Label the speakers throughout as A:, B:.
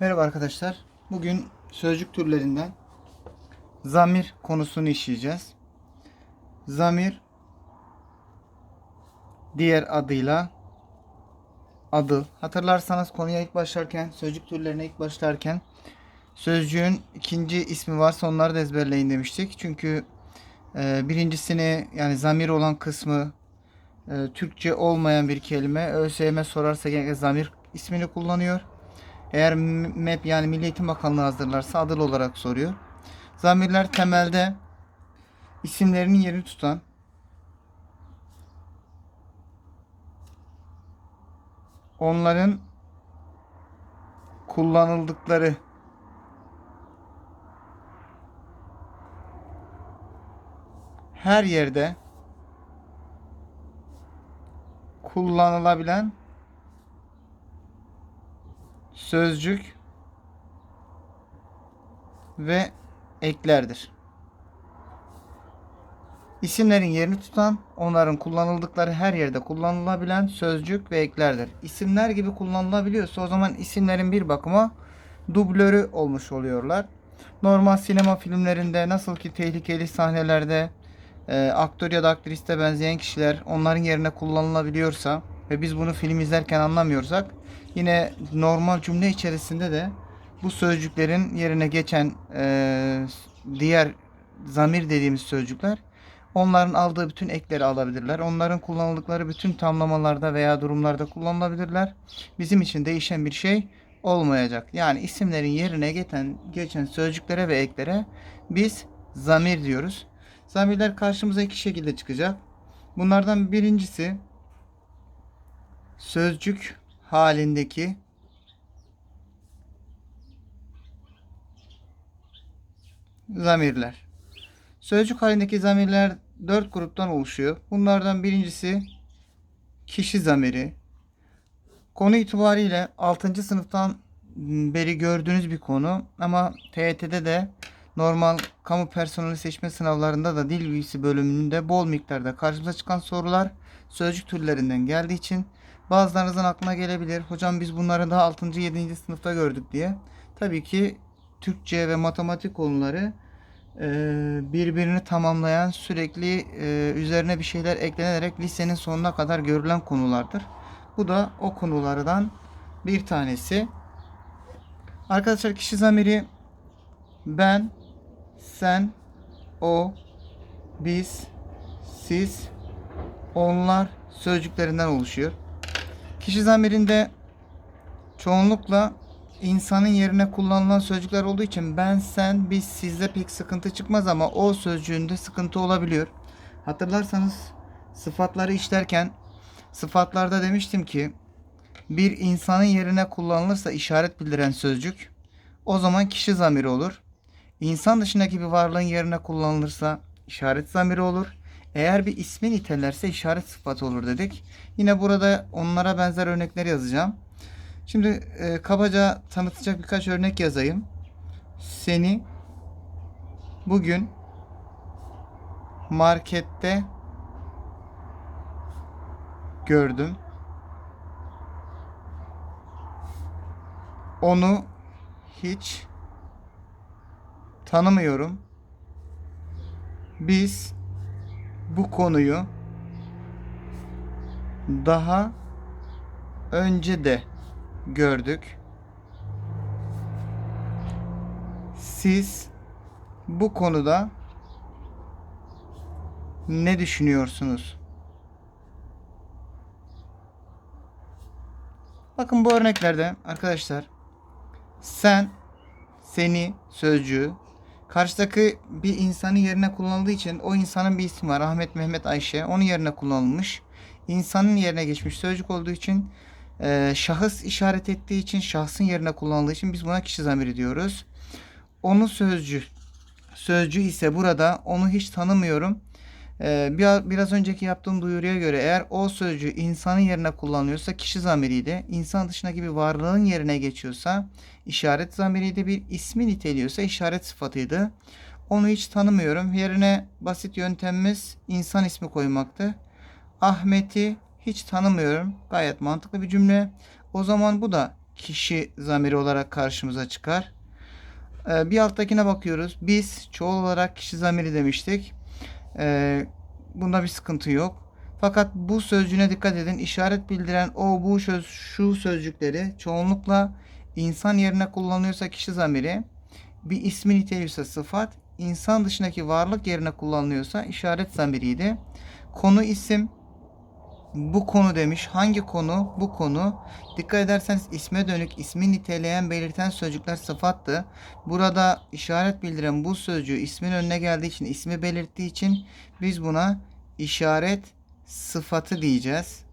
A: Merhaba arkadaşlar. Bugün sözcük türlerinden zamir konusunu işleyeceğiz. Zamir diğer adıyla adı. Hatırlarsanız konuya ilk başlarken, sözcük türlerine ilk başlarken sözcüğün ikinci ismi varsa onları da ezberleyin demiştik. Çünkü e, birincisini yani zamir olan kısmı e, Türkçe olmayan bir kelime. ÖSYM sorarsa genellikle zamir ismini kullanıyor. Eğer MEP yani Milli Eğitim Bakanlığı hazırlarsa adıl olarak soruyor. Zamirler temelde isimlerinin yerini tutan onların kullanıldıkları her yerde kullanılabilen sözcük ve eklerdir. İsimlerin yerini tutan, onların kullanıldıkları her yerde kullanılabilen sözcük ve eklerdir. İsimler gibi kullanılabiliyorsa o zaman isimlerin bir bakıma dublörü olmuş oluyorlar. Normal sinema filmlerinde nasıl ki tehlikeli sahnelerde e, aktör ya da aktriste benzeyen kişiler onların yerine kullanılabiliyorsa ve biz bunu film izlerken anlamıyorsak yine normal cümle içerisinde de bu sözcüklerin yerine geçen e, diğer zamir dediğimiz sözcükler onların aldığı bütün ekleri alabilirler. Onların kullanıldıkları bütün tamlamalarda veya durumlarda kullanılabilirler. Bizim için değişen bir şey olmayacak. Yani isimlerin yerine geçen, geçen sözcüklere ve eklere biz zamir diyoruz. Zamirler karşımıza iki şekilde çıkacak. Bunlardan birincisi sözcük halindeki zamirler. Sözcük halindeki zamirler dört gruptan oluşuyor. Bunlardan birincisi kişi zamiri. Konu itibariyle 6. sınıftan beri gördüğünüz bir konu ama TYT'de de normal kamu personeli seçme sınavlarında da dil bilgisi bölümünde bol miktarda karşımıza çıkan sorular sözcük türlerinden geldiği için bazılarınızın aklına gelebilir. Hocam biz bunları daha 6. 7. sınıfta gördük diye. Tabii ki Türkçe ve matematik konuları e, birbirini tamamlayan sürekli e, üzerine bir şeyler eklenerek lisenin sonuna kadar görülen konulardır. Bu da o konulardan bir tanesi. Arkadaşlar kişi zamiri ben, sen, o, biz, siz, onlar sözcüklerinden oluşuyor. Kişi zamirinde çoğunlukla insanın yerine kullanılan sözcükler olduğu için ben, sen, biz, sizde pek sıkıntı çıkmaz ama o sözcüğünde sıkıntı olabiliyor. Hatırlarsanız sıfatları işlerken sıfatlarda demiştim ki bir insanın yerine kullanılırsa işaret bildiren sözcük o zaman kişi zamiri olur. İnsan dışındaki bir varlığın yerine kullanılırsa işaret zamiri olur. Eğer bir ismi nitelerse işaret sıfatı olur dedik. Yine burada onlara benzer örnekler yazacağım. Şimdi e, kabaca tanıtacak birkaç örnek yazayım. Seni bugün markette gördüm. Onu hiç tanımıyorum. Biz bu konuyu daha önce de gördük. Siz bu konuda ne düşünüyorsunuz? Bakın bu örneklerde arkadaşlar sen, seni sözcüğü karşıdaki bir insanın yerine kullanıldığı için o insanın bir ismi var. Ahmet, Mehmet, Ayşe. Onun yerine kullanılmış. İnsanın yerine geçmiş sözcük olduğu için e, şahıs işaret ettiği için şahsın yerine kullanıldığı için biz buna kişi zamiri diyoruz. Onu sözcü sözcü ise burada onu hiç tanımıyorum. Ee, biraz, önceki yaptığım duyuruya göre eğer o sözcüğü insanın yerine kullanılıyorsa kişi zamiriydi. İnsan dışındaki bir varlığın yerine geçiyorsa işaret zamiriydi. Bir ismi niteliyorsa işaret sıfatıydı. Onu hiç tanımıyorum. Yerine basit yöntemimiz insan ismi koymaktı. Ahmet'i hiç tanımıyorum. Gayet mantıklı bir cümle. O zaman bu da kişi zamiri olarak karşımıza çıkar. Ee, bir alttakine bakıyoruz. Biz çoğul olarak kişi zamiri demiştik. Ee, bunda bir sıkıntı yok. Fakat bu sözcüğüne dikkat edin. İşaret bildiren o bu söz şu sözcükleri çoğunlukla insan yerine kullanılıyorsa kişi zamiri, bir ismi niteliyorsa sıfat, insan dışındaki varlık yerine kullanılıyorsa işaret zamiriydi. Konu isim, bu konu demiş. Hangi konu? Bu konu. Dikkat ederseniz isme dönük, ismi niteleyen, belirten sözcükler sıfattı. Burada işaret bildiren bu sözcüğü ismin önüne geldiği için, ismi belirttiği için biz buna işaret sıfatı diyeceğiz.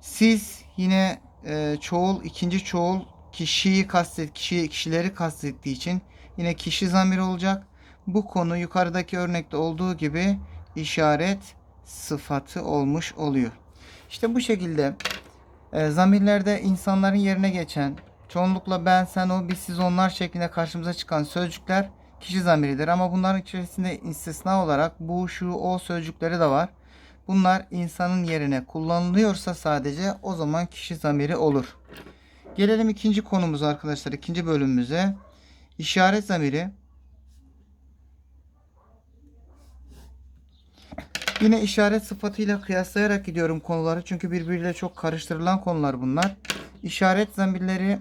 A: Siz yine e, çoğul, ikinci çoğul kişiyi kastet, kişi, kişileri kastettiği için yine kişi zamiri olacak. Bu konu yukarıdaki örnekte olduğu gibi işaret sıfatı olmuş oluyor. İşte bu şekilde e, zamirlerde insanların yerine geçen çoğunlukla ben, sen, o, biz, siz, onlar şeklinde karşımıza çıkan sözcükler kişi zamiridir. Ama bunların içerisinde istisna olarak bu, şu, o sözcükleri de var. Bunlar insanın yerine kullanılıyorsa sadece o zaman kişi zamiri olur. Gelelim ikinci konumuza arkadaşlar, ikinci bölümümüze. İşaret zamiri. Yine işaret sıfatıyla kıyaslayarak gidiyorum konuları. Çünkü birbiriyle çok karıştırılan konular bunlar. İşaret zamirleri,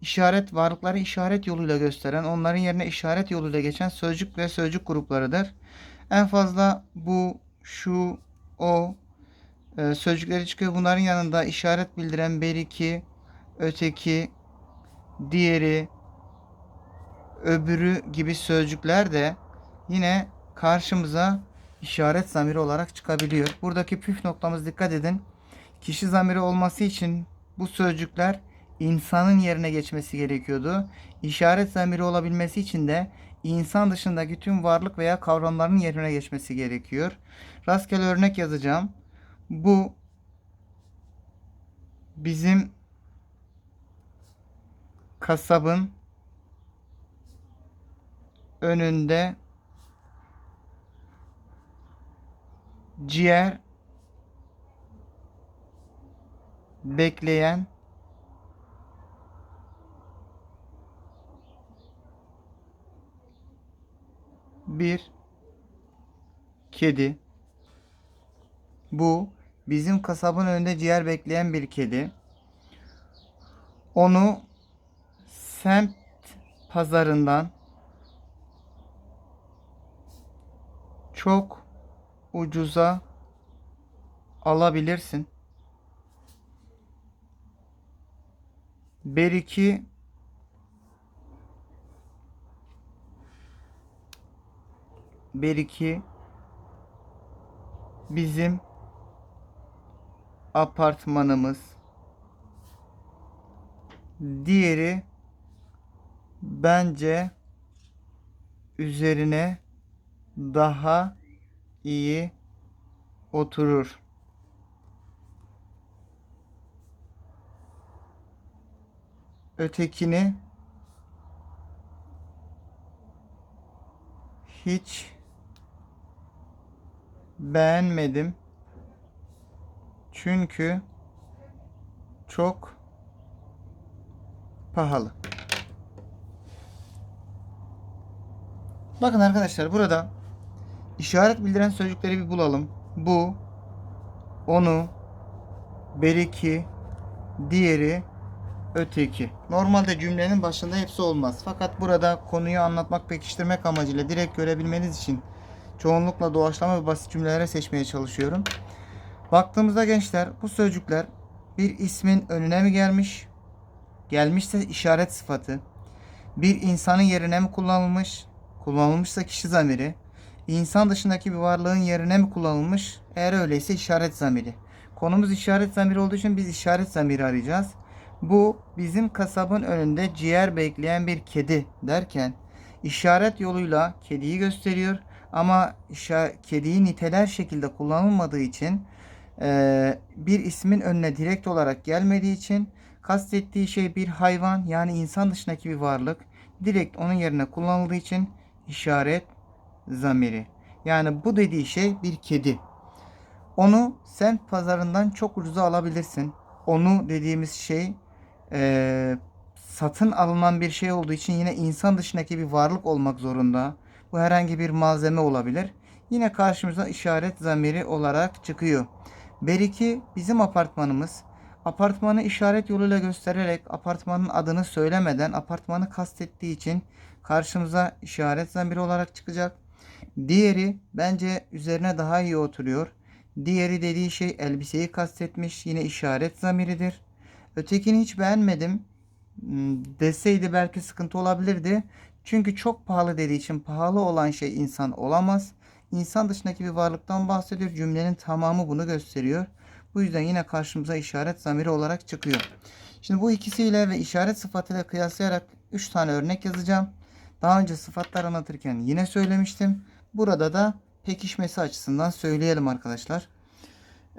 A: işaret varlıkları işaret yoluyla gösteren, onların yerine işaret yoluyla geçen sözcük ve sözcük gruplarıdır. En fazla bu, şu, o e, sözcükleri çıkıyor. Bunların yanında işaret bildiren beriki, öteki, diğeri, öbürü gibi sözcükler de yine karşımıza işaret zamiri olarak çıkabiliyor. Buradaki püf noktamız dikkat edin. Kişi zamiri olması için bu sözcükler insanın yerine geçmesi gerekiyordu. İşaret zamiri olabilmesi için de insan dışındaki tüm varlık veya kavramların yerine geçmesi gerekiyor. Rastgele örnek yazacağım. Bu bizim kasabın önünde ciğer bekleyen bir kedi. Bu bizim kasabın önünde ciğer bekleyen bir kedi. Onu semt pazarından çok ucuza alabilirsin. Beriki Beriki bizim apartmanımız. Diğeri bence üzerine daha iyi oturur. Ötekini hiç beğenmedim. Çünkü çok pahalı. Bakın arkadaşlar burada işaret bildiren sözcükleri bir bulalım. Bu, onu, beriki, diğeri, öteki. Normalde cümlenin başında hepsi olmaz. Fakat burada konuyu anlatmak, pekiştirmek amacıyla direkt görebilmeniz için çoğunlukla doğaçlama ve basit cümlelere seçmeye çalışıyorum. Baktığımızda gençler bu sözcükler bir ismin önüne mi gelmiş? Gelmişse işaret sıfatı. Bir insanın yerine mi kullanılmış? Kullanılmışsa kişi zamiri. İnsan dışındaki bir varlığın yerine mi kullanılmış? Eğer öyleyse işaret zamiri. Konumuz işaret zamiri olduğu için biz işaret zamiri arayacağız. Bu bizim kasabın önünde ciğer bekleyen bir kedi derken işaret yoluyla kediyi gösteriyor ama kediyi niteler şekilde kullanılmadığı için e, bir ismin önüne direkt olarak gelmediği için kastettiği şey bir hayvan yani insan dışındaki bir varlık direkt onun yerine kullanıldığı için işaret zamiri. Yani bu dediği şey bir kedi. Onu sen pazarından çok ucuza alabilirsin. Onu dediğimiz şey e, satın alınan bir şey olduğu için yine insan dışındaki bir varlık olmak zorunda. Bu herhangi bir malzeme olabilir. Yine karşımıza işaret zamiri olarak çıkıyor. Beriki bizim apartmanımız. Apartmanı işaret yoluyla göstererek apartmanın adını söylemeden apartmanı kastettiği için karşımıza işaret zamiri olarak çıkacak. Diğeri bence üzerine daha iyi oturuyor. Diğeri dediği şey elbiseyi kastetmiş. Yine işaret zamiridir. Ötekini hiç beğenmedim. Hmm, Deseydi belki sıkıntı olabilirdi. Çünkü çok pahalı dediği için pahalı olan şey insan olamaz. İnsan dışındaki bir varlıktan bahsediyor. Cümlenin tamamı bunu gösteriyor. Bu yüzden yine karşımıza işaret zamiri olarak çıkıyor. Şimdi bu ikisiyle ve işaret sıfatıyla kıyaslayarak 3 tane örnek yazacağım. Daha önce sıfatlar anlatırken yine söylemiştim. Burada da pekişmesi açısından söyleyelim arkadaşlar.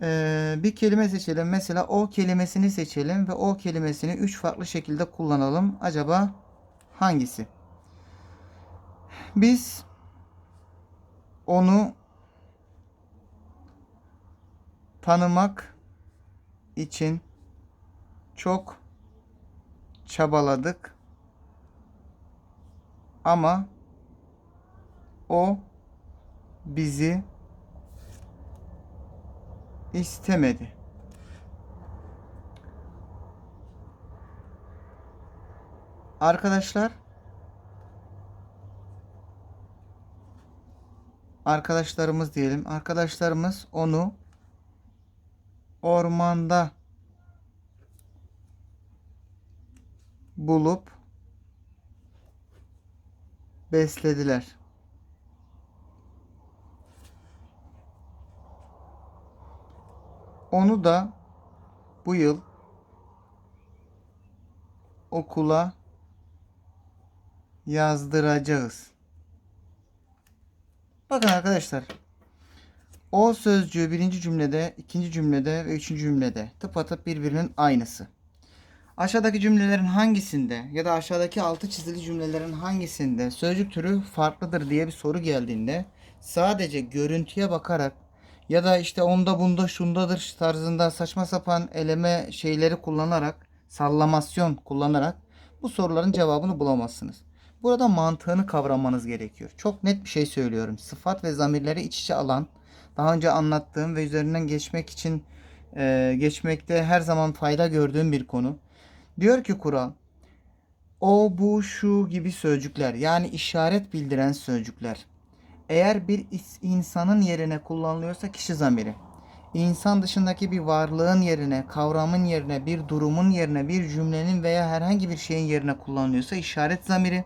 A: Ee, bir kelime seçelim. Mesela o kelimesini seçelim ve o kelimesini 3 farklı şekilde kullanalım. Acaba hangisi? Biz onu tanımak için çok çabaladık ama o bizi istemedi. Arkadaşlar arkadaşlarımız diyelim. Arkadaşlarımız onu ormanda bulup beslediler. Onu da bu yıl okula yazdıracağız. Bakın arkadaşlar. O sözcüğü birinci cümlede, ikinci cümlede ve üçüncü cümlede tıpatıp birbirinin aynısı. Aşağıdaki cümlelerin hangisinde ya da aşağıdaki altı çizili cümlelerin hangisinde sözcük türü farklıdır diye bir soru geldiğinde sadece görüntüye bakarak ya da işte onda bunda şundadır tarzında saçma sapan eleme şeyleri kullanarak sallamasyon kullanarak bu soruların cevabını bulamazsınız. Burada mantığını kavramanız gerekiyor. Çok net bir şey söylüyorum. Sıfat ve zamirleri iç içe alan, daha önce anlattığım ve üzerinden geçmek için e, geçmekte her zaman fayda gördüğüm bir konu. Diyor ki kural, o, bu, şu gibi sözcükler yani işaret bildiren sözcükler. Eğer bir insanın yerine kullanılıyorsa kişi zamiri. İnsan dışındaki bir varlığın yerine, kavramın yerine, bir durumun yerine, bir cümlenin veya herhangi bir şeyin yerine kullanılıyorsa işaret zamiri.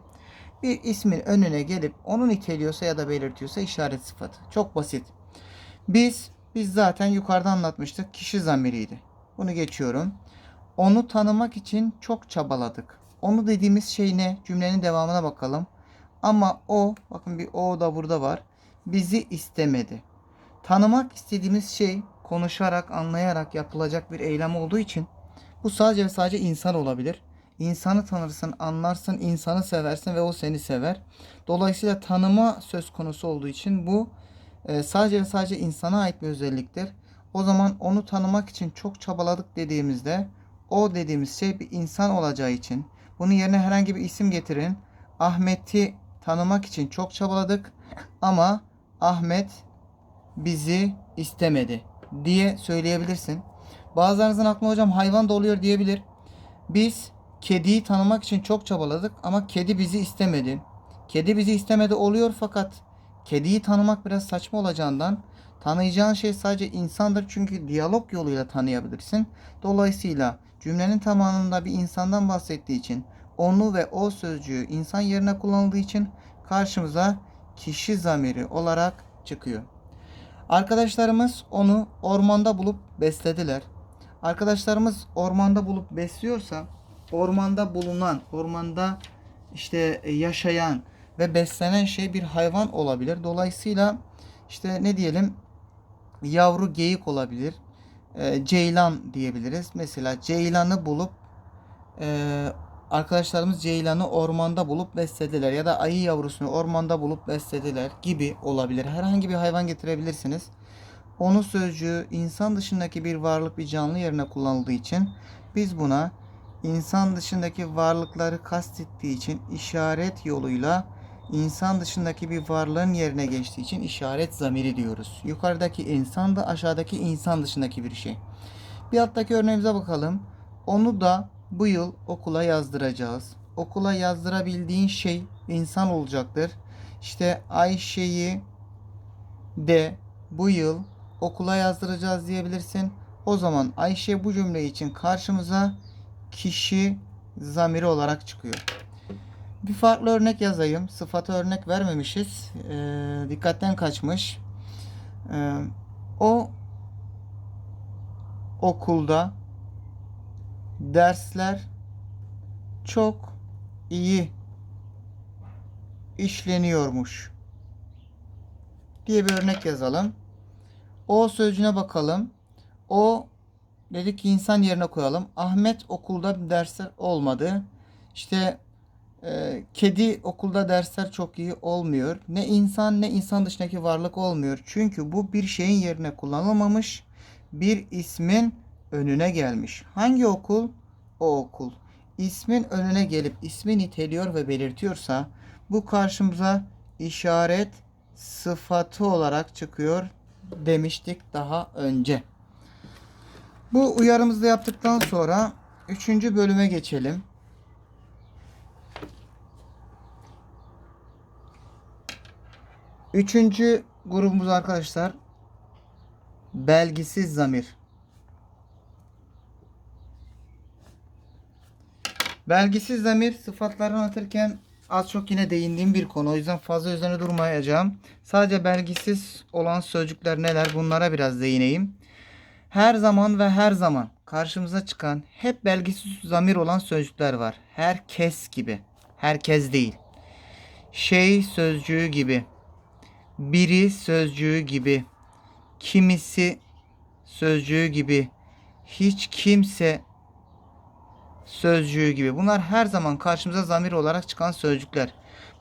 A: Bir ismin önüne gelip onu niteliyorsa ya da belirtiyorsa işaret sıfatı. Çok basit. Biz, biz zaten yukarıda anlatmıştık. Kişi zamiriydi. Bunu geçiyorum. Onu tanımak için çok çabaladık. Onu dediğimiz şey ne? Cümlenin devamına bakalım. Ama o, bakın bir o da burada var. Bizi istemedi. Tanımak istediğimiz şey konuşarak, anlayarak yapılacak bir eylem olduğu için bu sadece ve sadece insan olabilir. İnsanı tanırsın, anlarsın, insanı seversin ve o seni sever. Dolayısıyla tanıma söz konusu olduğu için bu e, sadece ve sadece insana ait bir özelliktir. O zaman onu tanımak için çok çabaladık dediğimizde o dediğimiz şey bir insan olacağı için bunun yerine herhangi bir isim getirin. Ahmet'i tanımak için çok çabaladık ama Ahmet bizi istemedi diye söyleyebilirsin. Bazılarınızın aklına hocam hayvan da oluyor diyebilir. Biz kediyi tanımak için çok çabaladık ama kedi bizi istemedi. Kedi bizi istemedi oluyor fakat kediyi tanımak biraz saçma olacağından tanıyacağın şey sadece insandır çünkü diyalog yoluyla tanıyabilirsin. Dolayısıyla cümlenin tamamında bir insandan bahsettiği için onu ve o sözcüğü insan yerine kullanıldığı için karşımıza kişi zamiri olarak çıkıyor. Arkadaşlarımız onu ormanda bulup beslediler. Arkadaşlarımız ormanda bulup besliyorsa ormanda bulunan, ormanda işte yaşayan ve beslenen şey bir hayvan olabilir. Dolayısıyla işte ne diyelim yavru geyik olabilir. E, ceylan diyebiliriz. Mesela ceylanı bulup e, arkadaşlarımız ceylanı ormanda bulup beslediler ya da ayı yavrusunu ormanda bulup beslediler gibi olabilir. Herhangi bir hayvan getirebilirsiniz. Onu sözcüğü insan dışındaki bir varlık bir canlı yerine kullanıldığı için biz buna insan dışındaki varlıkları kastettiği için işaret yoluyla insan dışındaki bir varlığın yerine geçtiği için işaret zamiri diyoruz. Yukarıdaki insan da aşağıdaki insan dışındaki bir şey. Bir alttaki örneğimize bakalım. Onu da bu yıl okula yazdıracağız. Okula yazdırabildiğin şey insan olacaktır. İşte Ayşe'yi de bu yıl okula yazdıracağız diyebilirsin. O zaman Ayşe bu cümle için karşımıza kişi zamiri olarak çıkıyor. Bir farklı örnek yazayım. Sıfata örnek vermemişiz. Ee, dikkatten kaçmış. Ee, o okulda dersler çok iyi işleniyormuş diye bir örnek yazalım. O sözcüğüne bakalım. O dedik ki insan yerine koyalım. Ahmet okulda dersler olmadı. İşte e, kedi okulda dersler çok iyi olmuyor. Ne insan ne insan dışındaki varlık olmuyor. Çünkü bu bir şeyin yerine kullanılmamış. Bir ismin önüne gelmiş. Hangi okul? O okul. İsmin önüne gelip ismi niteliyor ve belirtiyorsa bu karşımıza işaret sıfatı olarak çıkıyor demiştik daha önce. Bu uyarımızı yaptıktan sonra üçüncü bölüme geçelim. Üçüncü grubumuz arkadaşlar belgisiz zamir. Belgisiz zamir sıfatları anlatırken az çok yine değindiğim bir konu. O yüzden fazla üzerine durmayacağım. Sadece belgisiz olan sözcükler neler bunlara biraz değineyim. Her zaman ve her zaman karşımıza çıkan hep belgisiz zamir olan sözcükler var. Herkes gibi. Herkes değil. Şey sözcüğü gibi. Biri sözcüğü gibi. Kimisi sözcüğü gibi. Hiç kimse sözcüğü gibi. Bunlar her zaman karşımıza zamir olarak çıkan sözcükler.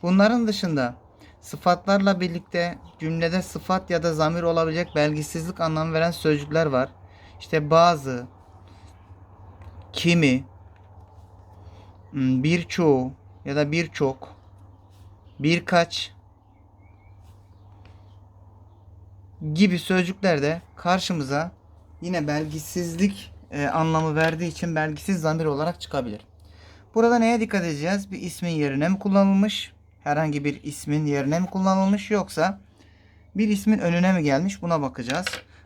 A: Bunların dışında sıfatlarla birlikte cümlede sıfat ya da zamir olabilecek belgisizlik anlamı veren sözcükler var. İşte bazı, kimi, hmm, birçoğu ya da birçok, birkaç gibi sözcükler de karşımıza yine belgisizlik e, anlamı verdiği için belgisiz zamir olarak çıkabilir. Burada neye dikkat edeceğiz? Bir ismin yerine mi kullanılmış? Herhangi bir ismin yerine mi kullanılmış yoksa bir ismin önüne mi gelmiş? Buna bakacağız.